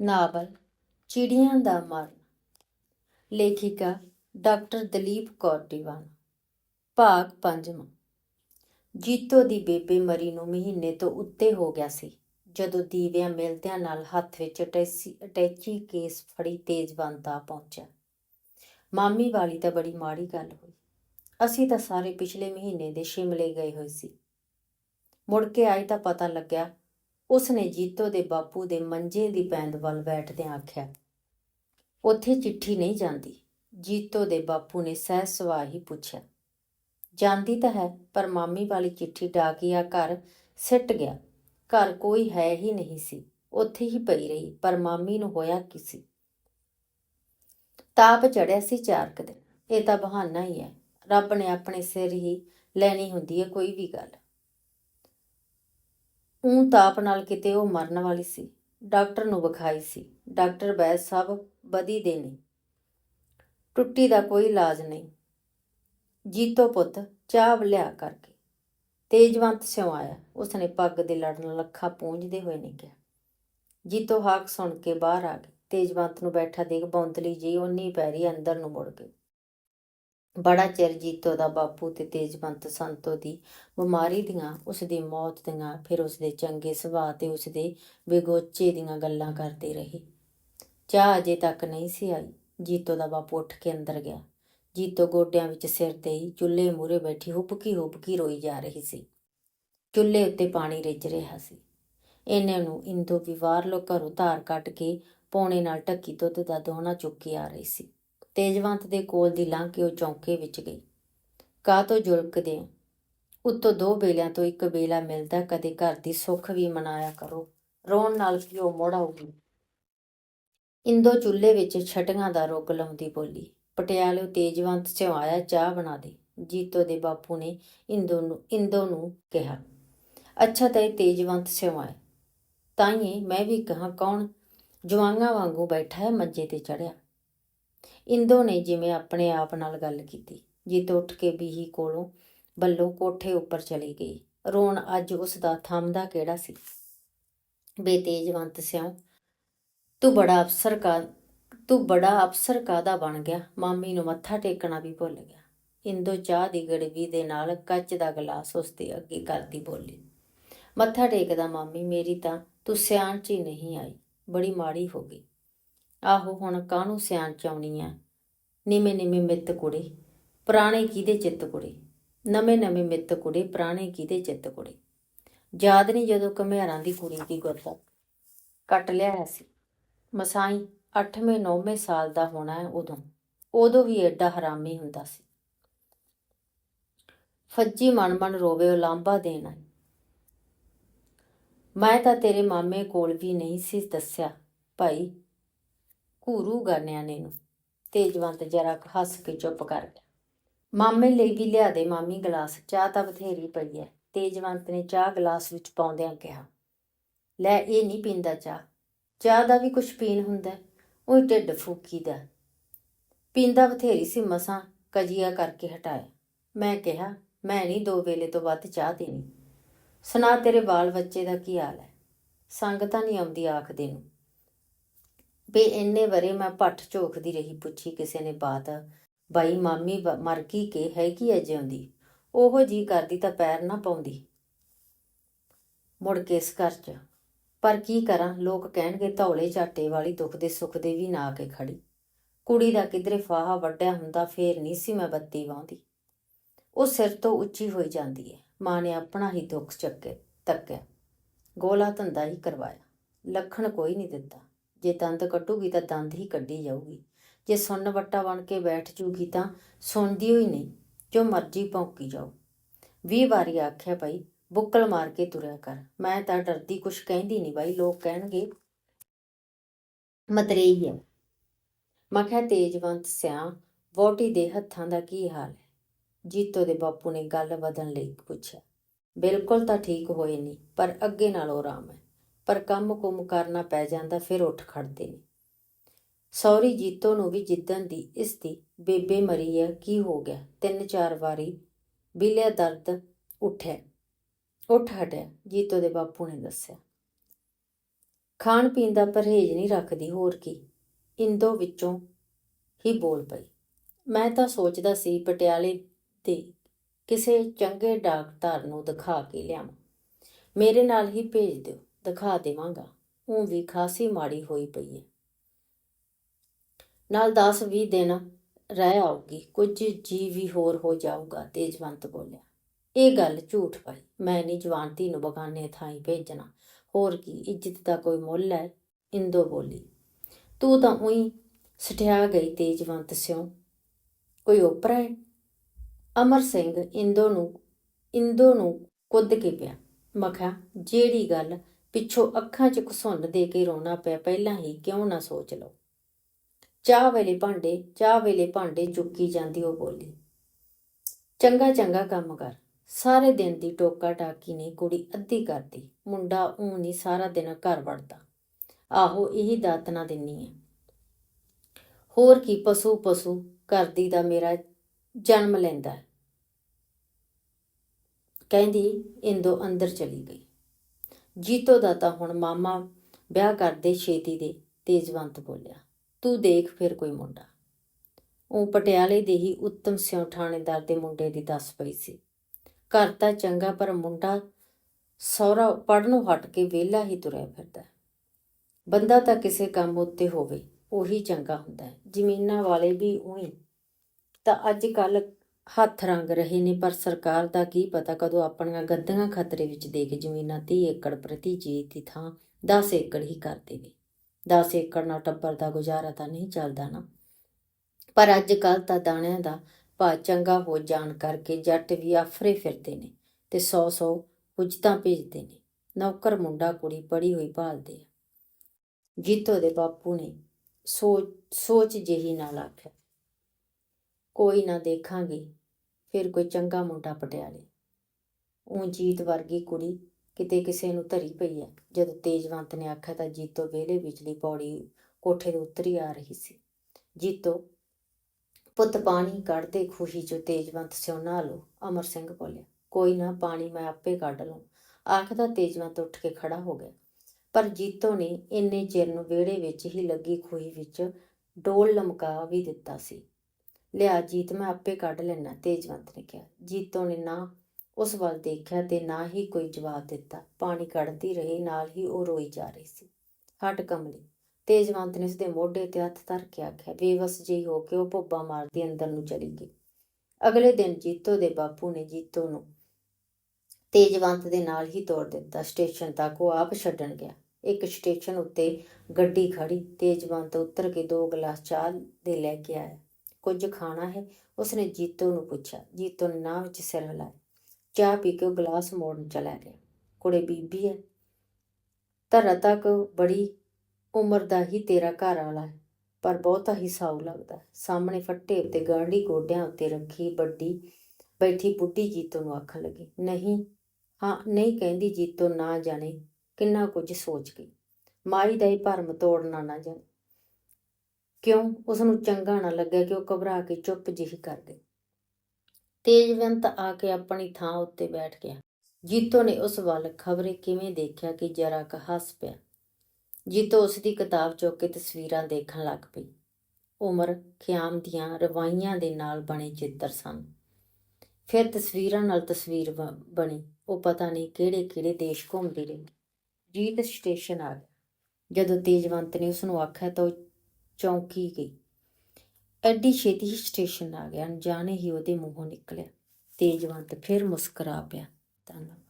Novel, ਚਿੜੀਆਂ ਦਾ ਮਰਨ। ਲੇਖਿਕਾ ਡਾਕਟਰ ਦਲੀਪ ਕੌਰ ਟਿਵਾਣਾ ਭਾਗ ਪੰਜਵਾਂ। ਜੀਤੋ ਦੀ ਬੇਬੇ ਮਰੀ ਨੂੰ ਮਹੀਨੇ ਤੋਂ ਉੱਤੇ ਹੋ ਗਿਆ ਸੀ, ਜਦੋਂ ਦੀਵਿਆਂ ਮਿਲਦਿਆਂ ਨਾਲ ਹੱਥ ਵਿੱਚ ਅਟੈਚੀ ਅਟੈਚੀ ਕੇਸ ਫੜੀ ਤੇਜ਼ਵੰਤ ਆ ਪਹੁੰਚਿਆ। ਮਾਮੀ ਵਾਲੀ ਤਾਂ ਬੜੀ ਮਾੜੀ ਗੱਲ ਹੋਈ। ਅਸੀਂ ਤਾਂ ਸਾਰੇ ਪਿਛਲੇ ਮਹੀਨੇ ਦੇ ਸ਼ਿਮਲੇ ਗਏ ਹੋਏ ਸੀ। ਮੁੜ ਕੇ ਆਈ ਤਾਂ ਪਤਾ ਲੱਗਿਆ ਉਸਨੇ ਜੀਤੋ ਦੇ ਬਾਪੂ ਦੇ ਮੰਜੇ ਦੀ ਪੈਂਦ ਵੱਲ ਬੈਠਦਿਆਂ ਆਖਿਆ, ਉੱਥੇ ਚਿੱਠੀ ਨਹੀਂ ਜਾਂਦੀ। ਜੀਤੋ ਦੇ ਬਾਪੂ ਨੇ ਸਹਿ ਸਵਾਹ ਹੀ ਪੁੱਛਿਆ, ਜਾਂਦੀ ਤਾਂ ਹੈ, ਪਰ ਮਾਮੀ ਵਾਲੀ ਚਿੱਠੀ ਡਾਕੀਆ ਘਰ ਸਿੱਟ ਗਿਆ। ਘਰ ਕੋਈ ਹੈ ਹੀ ਨਹੀਂ ਸੀ, ਉੱਥੇ ਹੀ ਪਈ ਰਹੀ, ਪਰ ਮਾਮੀ ਨੂੰ ਹੋਇਆ ਕੀ ਸੀ? ਤਾਪ ਚੜਿਆ ਸੀ ਚਾਰ ਕੁ ਦਿਨ ਇਹ ਤਾਂ ਬਹਾਨਾ ਹੀ ਹੈ। ਰੱਬ ਨੇ ਆਪਣੇ ਸਿਰ ਹੀ ਲੈਣੀ ਹੁੰਦੀ ਹੈ ਕੋਈ ਵੀ ਗੱਲ। ਉਹ ਤਾਪ ਨਾਲ ਕਿਤੇ ਉਹ ਮਰਨ ਵਾਲੀ ਸੀ। ਡਾਕਟਰ ਨੂੰ ਵਿਖਾਈ ਸੀ। ਡਾਕਟਰ ਬੈਦ ਸਭ ਬਦੀ ਦੇ ਨੇ। ਟੁੱਟੀ ਦਾ ਕੋਈ ਇਲਾਜ ਨਹੀਂ। ਜੀਤੋ ਪੁੱਤ, ਚਾਹ ਲਿਆ ਕਰਕੇ। ਤੇਜਵੰਤ ਸਿਉ ਆਇਆ। ਉਸਨੇ ਪੱਗ ਦੇ ਲੜਨ ਲੱਖਾਂ ਪੂੰਝਦੇ ਹੋਏ ਨੇ ਕਿਹਾ ਜੀਤੋ ਹਾਕ ਸੁਣ ਕੇ ਬਾਹਰ ਆ ਗਈ। ਤੇਜਵੰਤ ਨੂੰ ਬੈਠਾ ਦੇਖ ਬੌਂਦਲੀ ਜੀ ਉਨੀ ਪੈਰੀ ਅੰਦਰ ਨੂੰ ਮੁੜ ਗਈ। ਬੜਾ ਚਿਰ ਜੀਤੋ ਦਾ ਬਾਪੂ ਤੇ ਤੇਜਵੰਤ ਸੰਤੋ ਦੀ ਬਿਮਾਰੀ ਦੀਆਂ ਉਸ ਦੀ ਮੌਤ ਦੀਆਂ, ਫਿਰ ਉਸ ਦੇ ਚੰਗੇ ਸੁਭਾਅ ਤੇ ਉਸ ਦੇ ਵਿਗੋਚੇ ਦੀਆਂ ਗੱਲਾਂ ਕਰਦੇ ਰਹੇ। ਚਾਹ ਅਜੇ ਤੱਕ ਨਹੀਂ ਸੀ ਆਈ। ਜੀਤੋ ਦਾ ਬਾਪੂ ਉੱਠ ਕੇ ਅੰਦਰ ਗਿਆ। ਜੀਤੋ ਗੋਡਿਆਂ ਵਿੱਚ ਸਿਰ ਦੇਈ ਚੁੱਲ੍ਹੇ ਮੂਹਰੇ ਬੈਠੀ ਹੁਬਕੀ ਹੁਬਕੀ ਰੋਈ ਜਾ ਰਹੀ ਸੀ। ਚੁੱਲ੍ਹੇ ਉੱਤੇ ਪਾਣੀ ਰਿੱਝ ਰਿਹਾ ਸੀ। ਇਹਨੇ ਨੂੰ ਇੰਦੋ ਵਿਵਾਰ ਲੋ ਘਰੋਂ ਧਾਰ ਕੱਟ ਕੇ ਪੌਣੇ ਨਾਲ ਢੱਕੀ ਦੁੱਧ ਦਾ ਦੋਹਣਾ ਚੁੱਕ ਕੇ ਆ ਰਹੀ ਸੀ। ਤੇਜਵੰਤ ਦੇ ਕੋਲ ਦੀ ਲੰਘ ਕੇ ਉਹ ਚੌਂਕੇ ਵਿੱਚ ਗਈ। ਕਾਹ ਤੋਂ ਜੁਲਕਦੇ ਉੱਤੋਂ ਦੋ ਬੇਲਿਆਂ ਤੋਂ ਇੱਕ ਬੇਲਾ ਮਿਲਦਾ ਕਦੇ ਘਰ ਦੀ ਸੁੱਖ ਵੀ ਮਨਾਇਆ ਕਰੋ। ਰੋਣ ਨਾਲ ਕੀ ਉਹ ਆਊਗੀ ਇੰਦੋ ਚੁੱਲ੍ਹੇ ਵਿੱਚ ਛਟੀਆਂ ਦਾ ਰੁੱਗ ਲਾਉਂਦੀ ਬੋਲੀ, ਪਟਿਆਲੇ ਤੇਜਵੰਤ ਸਿਉ ਆਇਆ ਚਾਹ ਬਣਾ ਦੇ ਜੀਤੋ ਦੇ ਬਾਪੂ ਨੇ ਇੰਦੋ ਨੂੰ ਇੰਦੋ ਨੂੰ ਕਿਹਾ, ਅੱਛਾ ਤਾਂ ਇਹ ਤੇਜਵੰਤ ਸਿਉ ਆਇਆ। ਤਾਈਏ ਮੈਂ ਵੀ ਕਹਾ ਕੌਣ ਜਵਾਂਗਾ ਵਾਂਗੂ ਬੈਠਾ ਹੈ ਮੰਜੇ ਤੇ ਚੜਿਆ ਇੰਦੋ ਨੇ ਜਿਵੇਂ ਆਪਣੇ ਆਪ ਨਾਲ ਗੱਲ ਕੀਤੀ। ਜਿੱਤ ਉੱਠ ਕੇ ਬੀਹੀ ਕੋਲੋਂ ਬੱਲੋਂ ਕੋਠੇ ਉੱਪਰ ਚਲੀ ਗਈ। ਰੋਣ ਅੱਜ ਉਸ ਦਾ ਥੰਮਦਾ ਕਿਹੜਾ ਸੀ? ਬੇਤੇਜਵੰਤ ਸਿਉ, ਤੂੰ ਬੜਾ ਅਫਸਰ ਕਾ, ਤੂੰ ਬੜਾ ਅਫਸਰ ਕਾਦਾ ਬਣ ਗਿਆ? ਮਾਮੀ ਨੂੰ ਮੱਥਾ ਟੇਕਣਾ ਵੀ ਭੁੱਲ ਗਿਆ। ਇੰਦੋ ਚਾਹ ਦੀ ਗੜਵੀ ਦੇ ਨਾਲ ਕੱਚ ਦਾ ਗਲਾਸ ਉਸ ਦੇ ਅੱਗੇ ਕਰਦੀ ਬੋਲੀ, ਮੱਥਾ ਟੇਕਦਾ ਮਾਮੀ, ਮੇਰੀ ਤਾਂ ਤੂੰ ਸਿਆਣ ਚ ਹੀ ਨਹੀਂ ਆਈ। ਬੜੀ ਮਾੜੀ ਹੋ ਗਈ। ਆਹੋ ਹੁਣ ਕਾਹਨੂੰ ਸਿਆਣ ਚ ਆਉਣੀ ਆ? ਨਿਵੇਂ ਨਿਵੇਂ ਮਿੱਤ ਕੁੜੇ, ਪੁਰਾਣੇ ਕਿਹਦੇ ਚਿੱਤ ਕੁੜੇ? ਨਵੇਂ ਨਵੇਂ ਮਿੱਤ ਕੁੜੇ, ਪੁਰਾਣੇ ਕਿਹਦੇ ਚਿੱਤ ਕੁੜੇ? ਯਾਦ ਨਹੀਂ ਜਦੋਂ ਕਮਿਆਰਾਂ ਦੀ ਕੁੜੀ ਦੀ ਗੁੱਤ ਕੱਟ ਲਿਆ ਸੀ। ਮਸਾਈ 8ਵੇਂ 9ਵੇਂ ਸਾਲ ਦਾ ਹੋਣਾ ਹੈ ਉਦੋਂ। ਉਦੋਂ ਵੀ ਐਡਾ ਹਰਾਮੀ ਹੁੰਦਾ ਸੀ। ਫੱਜੀ ਮਨ ਮਨ ਰੋਵੇ ਉਲਾਂਭਾ ਦੇਣਾ ਮੈਂ ਤਾਂ ਤੇਰੇ ਮਾਮੇ ਕੋਲ ਵੀ ਨਹੀਂ ਸੀ ਦੱਸਿਆ। ਭਾਈ ਘੂਰੂ ਗਾਨਿਆਣੇ ਨੂੰ। ਤੇਜਵੰਤ ਜਰਾ ਹੱਸ ਕੇ ਚੁੱਪ ਕਰ ਗਿਆ। ਮਾਮੇ ਲਈ ਵੀ ਲਿਆ ਦੇ ਮਾਮੀ ਗਲਾਸ ਚਾਹ ਤਾਂ ਬਥੇਰੀ ਪਈ ਐ। ਤੇਜਵੰਤ ਨੇ ਚਾਹ ਗਲਾਸ ਵਿੱਚ ਪਾਉਂਦਿਆਂ ਕਿਹਾ ਲੈ ਇਹ ਨਹੀਂ ਪੀਂਦਾ ਚਾਹ। ਚਾਹ ਦਾ ਵੀ ਕੁਛ ਪੀਣ ਹੁੰਦਾ ਹੈ, ਉਹ ਢਿੱਡ ਫੂਕੀ ਦਾ ਪੀਂਦਾ ਬਥੇਰੀ ਸੀ ਮਸਾਂ ਕਜੀਆ ਕਰਕੇ ਹਟਾਇਆ। ਮੈਂ ਕਿਹਾ ਮੈਂ ਨਹੀਂ ਦੋ ਵੇਲੇ ਤੋਂ ਵੱਧ ਚਾਹ ਦੇਣੀ। ਸੁਣਾ ਤੇਰੇ ਬਾਲ ਬੱਚੇ ਦਾ ਕੀ ਹਾਲ ਹੈ ਸੰਗਤਾਂ ਨਹੀਂ ਆਉਂਦੀ ਆਖਦੇ ਨੂੰ। ਬੇ ਇੰਨੇ ਵਰੇ ਮੈਂ ਪੱਠ ਝੋਕਦੀ ਰਹੀ, ਪੁੱਛੀ ਕਿਸੇ ਨੇ ਬਾਤ। ਬਾਈ, ਮਾਮੀ ਮਰ ਗਈ ਕਿ, ਹੈਗੀ ਐ ਜਿਉਂਦੀ? ਉਹ ਜੀ ਕਰਦੀ ਤਾਂ ਪੈਰ ਨਾ ਪਾਉਂਦੀ। ਮੁੜ ਕੇ ਇਸ ਘਰ 'ਚ। ਪਰ ਕੀ ਕਰਾਂ, ਲੋਕ ਕਹਿਣਗੇ ਧੌਲੇ ਝਾਟੇ ਵਾਲੀ ਦੁੱਖ ਦੇ ਸੁੱਖ ਦੇ ਵੀ ਨਾ ਕੇ ਖੜੀ। ਕੁੜੀ ਦਾ ਕਿਧਰੇ ਫਾਹਾ ਵੱਡਿਆ ਹੁੰਦਾ, ਫੇਰ ਨਹੀਂ ਸੀ ਮੈਂ ਬੱਤੀ ਵਾਉਂਦੀ ਉਹ ਸਿਰ ਤੋਂ ਉੱਚੀ ਹੋਈ ਜਾਂਦੀ ਹੈ ਮਾਂ ਨੇ ਆਪਣਾ ਹੀ ਦੁੱਖ ਚੱਕੇ, ਤੱਕਿਆ। ਗੋਲਾ ਧੰਦਾ ਹੀ ਕਰਵਾਇਆ। ਲੱਖਣ ਕੋਈ ਨਹੀਂ ਦਿੱਤਾ ਜੇ ਦੰਦ ਕੱਢੂਗੀ ਤਾਂ ਦੰਦ ਹੀ ਕੱਢੀ ਜਾਊਗੀ। ਜੇ ਸੁੰਨ ਵੱਟਾ ਬਣ ਕੇ ਬੈਠ ਜੂਗੀ ਤਾਂ ਸੁਣਦੀ ਹੋਈ ਨਹੀਂ, ਜੋ ਮਰਜ਼ੀ ਭੌਂਕੀ ਜਾਓ ਵੀਹ ਵਾਰੀ ਆਖਿਆ, ਭਾਈ, ਬੁੱਕਲ ਮਾਰ ਕੇ ਤੁਰਿਆ ਕਰ। ਮੈਂ ਤਾਂ ਡਰਦੀ ਕੁਛ ਕਹਿੰਦੀ ਨਹੀਂ ਬਾਈ ਲੋਕ ਕਹਿਣਗੇ, ਮਤਰੇਈ ਹੈ। ਮੈਂ ਤੇਜਵੰਤ ਸਿਆ ਵੋਟੀ ਦੇ ਹੱਥਾਂ ਦਾ ਕੀ ਹਾਲ ਹੈ? ਜੀਤੋ ਦੇ ਬਾਪੂ ਨੇ ਗੱਲ ਵਧਣ ਲਈ ਪੁੱਛਿਆ। ਬਿਲਕੁਲ ਤਾਂ ਠੀਕ ਹੋਏ ਨਹੀਂ, ਪਰ ਅੱਗੇ ਨਾਲੋਂ ਆਰਾਮ ਹੈ। ਪਰ ਕੰਮ ਕੁਮ ਕਰਨਾ ਪੈ ਜਾਂਦਾ, ਫਿਰ ਉੱਠ ਖੜਦੇ ਨੇ। ਸੌਰੀ ਜੀਤੋ ਨੂੰ ਵੀ ਜਿੱਦਣ ਦੀ ਇਸ ਦੀ ਬੇਬੇ ਮਰੀ ਹੈ ਕੀ ਹੋ ਗਿਆ? ਤਿੰਨ ਚਾਰ ਵਾਰੀ ਬਿਲਿਆ ਦਰਦ ਉੱਠਿਆ। ਉੱਠ ਹਟਿਆ, ਜੀਤੋ ਦੇ ਬਾਪੂ ਨੇ ਦੱਸਿਆ। ਖਾਣ ਪੀਣ ਦਾ ਪਰਹੇਜ਼ ਨਹੀਂ ਰੱਖਦੀ, ਹੋਰ ਕੀ? ਇੰਦੋ ਵਿੱਚੋਂ ਹੀ ਬੋਲ ਪਈ। ਮੈਂ ਤਾਂ ਸੋਚਦਾ ਸੀ ਪਟਿਆਲੇ ਦੇ ਕਿਸੇ ਚੰਗੇ ਡਾਕਟਰ ਨੂੰ ਦਿਖਾ ਕੇ ਲਿਆਵਾਂ। ਮੇਰੇ ਨਾਲ ਹੀ ਭੇਜ ਦਿਓ। ਦਿਖਾ ਦੇਵਾਂਗਾ। ਉਹ ਵੀ ਖਾਸੀ ਮਾੜੀ ਹੋਈ ਪਈ ਹੈ ਨਾਲ 10-20 ਦਿਨ ਰਹਿ ਆਉਗੀ ਕੁਝ ਜੀ ਵੀ ਹੋਰ ਹੋ ਜਾਊਗਾ, ਤੇਜਵੰਤ ਬੋਲਿਆ। ਇਹ ਗੱਲ ਝੂਠ ਪਾਈ ਮੈਂ ਨਹੀਂ ਜਵਾਨਤੀ ਨੂੰ ਬਗਾਨੇ ਥਾਈ ਭੇਜਣਾ। ਹੋਰ ਕੀ, ਇੱਜ਼ਤ ਦਾ ਕੋਈ ਮੁੱਲ ਹੈ? ਇੰਦੋ ਬੋਲੀ। ਤੂੰ ਤਾਂ ਉਹੀ ਸਠਿਆ ਗਈ ਤੇਜਵੰਤ ਸਿਉ। ਕੋਈ ਓਪਰਾ ਹੈ? ਅਮਰ ਸਿੰਘ ਇੰਦੋ ਨੂੰ ਇੰਦੋ ਨੂੰ ਕੁੱਦ ਕੇ ਪਿਆ। ਮਖਾ ਜਿਹੜੀ ਗੱਲ ਪਿੱਛੋਂ ਅੱਖਾਂ 'ਚ ਘਸੁੰਨ ਦੇ ਕੇ ਰੋਣਾ ਪਿਆ ਪਹਿਲਾਂ ਹੀ ਕਿਉਂ ਨਾ ਸੋਚ ਲਓ। ਚਾਹ ਵੇਲੇ ਭਾਂਡੇ, ਚਾਹ ਵੇਲੇ ਭਾਂਡੇ ਚੁੱਕੀ ਜਾਂਦੀ ਉਹ ਬੋਲੀ। ਚੰਗਾ ਚੰਗਾ ਕੰਮ ਕਰ। ਸਾਰੇ ਦਿਨ ਦੀ ਟੋਕਾ ਟਾਕੀ ਨੇ ਕੁੜੀ ਅੱਧੀ ਕਰਦੀ। ਮੁੰਡਾ ਊਂ ਨਹੀਂ ਸਾਰਾ ਦਿਨ ਘਰ ਵੜਦਾ। ਆਹੋ, ਇਹੀ ਦਾਤਨਾ ਦਿੰਨੀ ਹੈ ਹੋਰ ਕੀ ਪਸ਼ੂ ਪਸ਼ੂ ਕਰਦੀ ਦਾ ਮੇਰਾ ਜਨਮ ਲੈਂਦਾ। ਕਹਿੰਦੀ, ਇੰਦੋ ਅੰਦਰ ਚਲੀ ਗਈ। ਜੀਤੋ ਦਾ ਤਾਂ ਹੁਣ ਮਾਮਾ ਵਿਆਹ ਕਰਦੇ ਛੇਤੀ ਦੇ, ਤੇਜਵੰਤ ਬੋਲਿਆ, ਤੂੰ ਦੇਖ ਫਿਰ ਕੋਈ ਮੁੰਡਾ। ਉਹ ਪਟਿਆਲੇ ਦੇ ਹੀ ਉੱਤਮ ਸਿਉ ਥਾਣੇਦਾਰ ਦੇ ਮੁੰਡੇ ਦੀ ਦੱਸ ਪਈ ਸੀ। ਘਰ ਤਾਂ ਚੰਗਾ, ਪਰ ਮੁੰਡਾ ਸਹੁਰਾ ਪੜਨੋਂ ਹਟ ਕੇ ਵਿਹਲਾ ਹੀ ਤੁਰਿਆ ਫਿਰਦਾ ਬੰਦਾ ਤਾਂ ਕਿਸੇ ਕੰਮ ਉੱਤੇ ਹੋਵੇ, ਉਹੀ ਚੰਗਾ ਹੁੰਦਾ ਹੈ। ਜ਼ਮੀਨਾਂ ਵਾਲੇ ਵੀ ਉਹੀ। ਤਾਂ ਅੱਜ ਕੱਲ ਹੱਥ ਰੰਗ ਰਹੇ ਨੇ, ਪਰ ਸਰਕਾਰ ਦਾ ਕੀ ਪਤਾ ਕਦੋਂ ਆਪਣੀਆਂ ਗੱਦੀਆਂ ਖਤਰੇ ਵਿੱਚ ਦੇ ਕੇ ਜ਼ਮੀਨਾਂ 30 ਏਕੜ ਪ੍ਰਤੀ ਜੀ ਦੀ ਥਾਂ 10 ਏਕੜ ਹੀ ਕਰ ਦੇਵੇ। 10 ਏਕੜ ਨਾਲ ਟੱਬਰ ਦਾ ਗੁਜ਼ਾਰਾ ਤਾਂ ਨਹੀਂ ਚੱਲਦਾ ਨਾ। ਪਰ ਅੱਜ ਕੱਲ ਤਾਂ ਦਾਣਿਆਂ ਦਾ ਭਾਅ ਚੰਗਾ ਹੋ ਜਾਣ ਕਰਕੇ ਜੱਟ ਵੀ ਆਫਰੇ ਫਿਰਦੇ ਨੇ ਤੇ 100 100 ਉਜਤਾਂ ਭੇਜਦੇ ਨੇ। ਨੌਕਰ ਮੁੰਡਾ ਕੁੜੀ ਪੜੀ ਹੋਈ ਭਾਲਦੇ ਆ। ਜੀਤੋ ਦੇ ਬਾਪੂ ਨੇ ਸੋਚ ਸੋਚ ਜਿਹੀ ਨਾਲ ਆਖਿਆ ਕੋਈ ਨਾ ਦੇਖਾਂਗੇ। ਫਿਰ ਕੋਈ ਚੰਗਾ ਮੁੰਡਾ ਪਟਿਆਲੇ ਉਹ ਜੀਤ ਵਰਗੀ ਕੁੜੀ ਕਿਤੇ ਕਿਸੇ ਨੂੰ ਧਰੀ ਪਈ ਹੈ ਜਦੋਂ ਤੇਜਵੰਤ ਨੇ ਆਖਿਆ ਤਾਂ ਜੀਤੋ ਵਿਹਲੇ ਵਿਚਲੀ ਪੌੜੀ ਕੋਠੇ ਤੋਂ ਉੱਤਰੀ ਆ ਰਹੀ ਸੀ। ਜੀਤੋ, ਪੁੱਤ ਪਾਣੀ ਕੱਢਦੇ ਖੁਸ਼ੀ ਚੋਂ ਤੇਜਵੰਤ ਸਿਉਣਾ ਲੋ ਅਮਰ ਸਿੰਘ ਬੋਲਿਆ, ਕੋਈ ਨਾ, ਪਾਣੀ ਮੈਂ ਆਪੇ ਕੱਢ ਲਵਾਂ ਆਖਦਾ ਤੇਜਵੰਤ ਉੱਠ ਕੇ ਖੜਾ ਹੋ ਗਿਆ। ਪਰ ਜੀਤੋ ਨੇ ਇੰਨੇ ਚਿਰ ਨੂੰ ਵਿਹੜੇ ਵਿੱਚ ਹੀ ਲੱਗੀ ਖੂਹੀ ਵਿੱਚ ਡੋਲ ਲਮਕਾ ਵੀ ਦਿੱਤਾ ਸੀ। ਲਿਆ, ਜੀਤ ਮੈਂ ਆਪੇ ਕੱਢ ਲੈਣਾ ਤੇਜਵੰਤ ਨੇ ਕਿਹਾ। ਜੀਤੋ ਨੇ ਨਾ ਉਸ ਵੱਲ ਦੇਖਿਆ ਤੇ ਨਾ ਹੀ ਕੋਈ ਜਵਾਬ ਦਿੱਤਾ। ਪਾਣੀ ਕੱਢਦੀ ਰਹੀ, ਨਾਲ ਹੀ ਉਹ ਰੋਈ ਜਾ ਰਹੀ ਸੀ। ਹਟ ਕਮਲੀ, ਤੇਜਵੰਤ ਨੇ ਉਸਦੇ ਮੋਢੇ ਤੇ ਹੱਥ ਧਰ ਕੇ ਆਖਿਆ, ਬੇਵਸ ਜਿਹੀ ਹੋ ਕੇ ਉਹ ਭੁੱਬਾ ਮਾਰਦੀ ਅੰਦਰ ਨੂੰ ਚਲੀ ਗਈ। ਅਗਲੇ ਦਿਨ ਜੀਤੋ ਦੇ ਬਾਪੂ ਨੇ ਜੀਤੋ ਨੂੰ ਤੇਜਵੰਤ ਦੇ ਨਾਲ ਹੀ ਤੋੜ ਦਿੱਤਾ। ਸਟੇਸ਼ਨ ਤੱਕ ਉਹ ਆਪ ਛੱਡਣ ਗਿਆ। ਇੱਕ ਸਟੇਸ਼ਨ ਉੱਤੇ ਗੱਡੀ ਖੜੀ ਤੇਜਵੰਤ ਉਤਰ ਕੇ ਦੋ ਗਲਾਸ ਚਾਹ ਦੇ ਲੈ ਕੇ ਆਇਆ। ਕੁਝ ਖਾਣਾ ਹੈ। ਉਸਨੇ ਜੀਤੋ ਨੂੰ ਪੁੱਛਿਆ, ਜੀਤੋ ਨੇ ਨਾ ਵਿੱਚ ਸਿਰ ਹਿਲਾਇਆ। ਚਾਹ ਪੀ ਕੇ ਉਹ ਗਲਾਸ ਮੋੜਨ ਚਲਾ ਗਿਆ। ਕੁੜੇ ਬੀਬੀ ਹੈ ਧਰਾ ਤੱਕ ਬੜੀ ਉਮਰ ਦਾ ਹੀ ਤੇਰਾ ਘਰ ਵਾਲਾ ਹੈ, ਪਰ ਬਹੁਤਾ ਹੀ ਸਾਊ ਲੱਗਦਾ। ਸਾਹਮਣੇ ਫੱਟੇ ਉੱਤੇ ਗਾਂਢੀ ਗੋਡਿਆਂ ਉੱਤੇ ਰੱਖੀ ਵੱਡੀ ਬੈਠੀ ਬੁੱਢੀ ਜੀਤੋ ਨੂੰ ਆਖਣ ਲੱਗੀ, ਨਹੀਂ, ਹਾਂ, ਨਹੀਂ ਕਹਿੰਦੀ ਜੀਤੋ ਨਾ ਜਾਣੇ, ਕਿੰਨਾ ਕੁਝ ਸੋਚ ਗਈ। ਮਾਈ ਦਾ ਹੀ ਭਰਮ ਤੋੜਨਾ ਨਾ ਜਾਣੇ। ਕਿਉਂ? ਉਸ ਨੂੰ ਚੰਗਾ ਨਾ ਲੱਗਿਆ ਕਿ ਉਹ ਘਬਰਾ ਕੇ ਚੁੱਪ ਜਿਹੀ ਕਰ ਗਈ। ਤੇਜਵੰਤ ਆ ਕੇ ਆਪਣੀ ਥਾਂ ਉੱਤੇ ਬੈਠ ਗਿਆ। ਜੀਤੋ ਨੇ ਉਸ ਵੱਲ ਖਬਰੇ ਕਿਵੇਂ ਦੇਖਿਆ ਕਿ ਜਰਾ ਕ ਹੱਸ ਪਿਆ। ਜੀਤੋ ਉਸ ਦੀ ਕਿਤਾਬ ਚੁੱਕ ਕੇ ਤਸਵੀਰਾਂ ਦੇਖਣ ਲੱਗ ਪਈ। ਉਮਰ, ਖਿਆਮ ਦੀਆਂ ਰਵਾਈਆਂ ਦੇ ਨਾਲ ਬਣੇ ਚਿੱਤਰ ਸਨ। ਫਿਰ ਤਸਵੀਰਾਂ ਨਾਲ ਤਸਵੀਰ ਬ- ਬਣੀ। ਉਹ ਪਤਾ ਨਹੀਂ ਕਿਹੜੇ ਕਿਹੜੇ ਦੇਸ਼ ਘੁੰਮਦੀ ਰਹੀ। ਜੀਤ ਸਟੇਸ਼ਨ ਆ ਗਿਆ। ਜਦੋਂ ਤੇਜਵੰਤ ਨੇ ਉਸ ਨੂੰ ਆਖਿਆ ਤਾਂ ਉਹ ਚੌਂਕੀ ਗਈ। ਐਡੀ ਛੇਤੀ ਹੀ ਸਟੇਸ਼ਨ ਆ ਗਿਆ। ਅਣਜਾਣੇ ਹੀ ਉਹਦੇ ਮੂੰਹੋਂ ਨਿਕਲਿਆ। ਤੇਜਵੰਤ ਫਿਰ ਮੁਸਕਰਾ ਪਿਆ। ਧੰਨਵਾਦ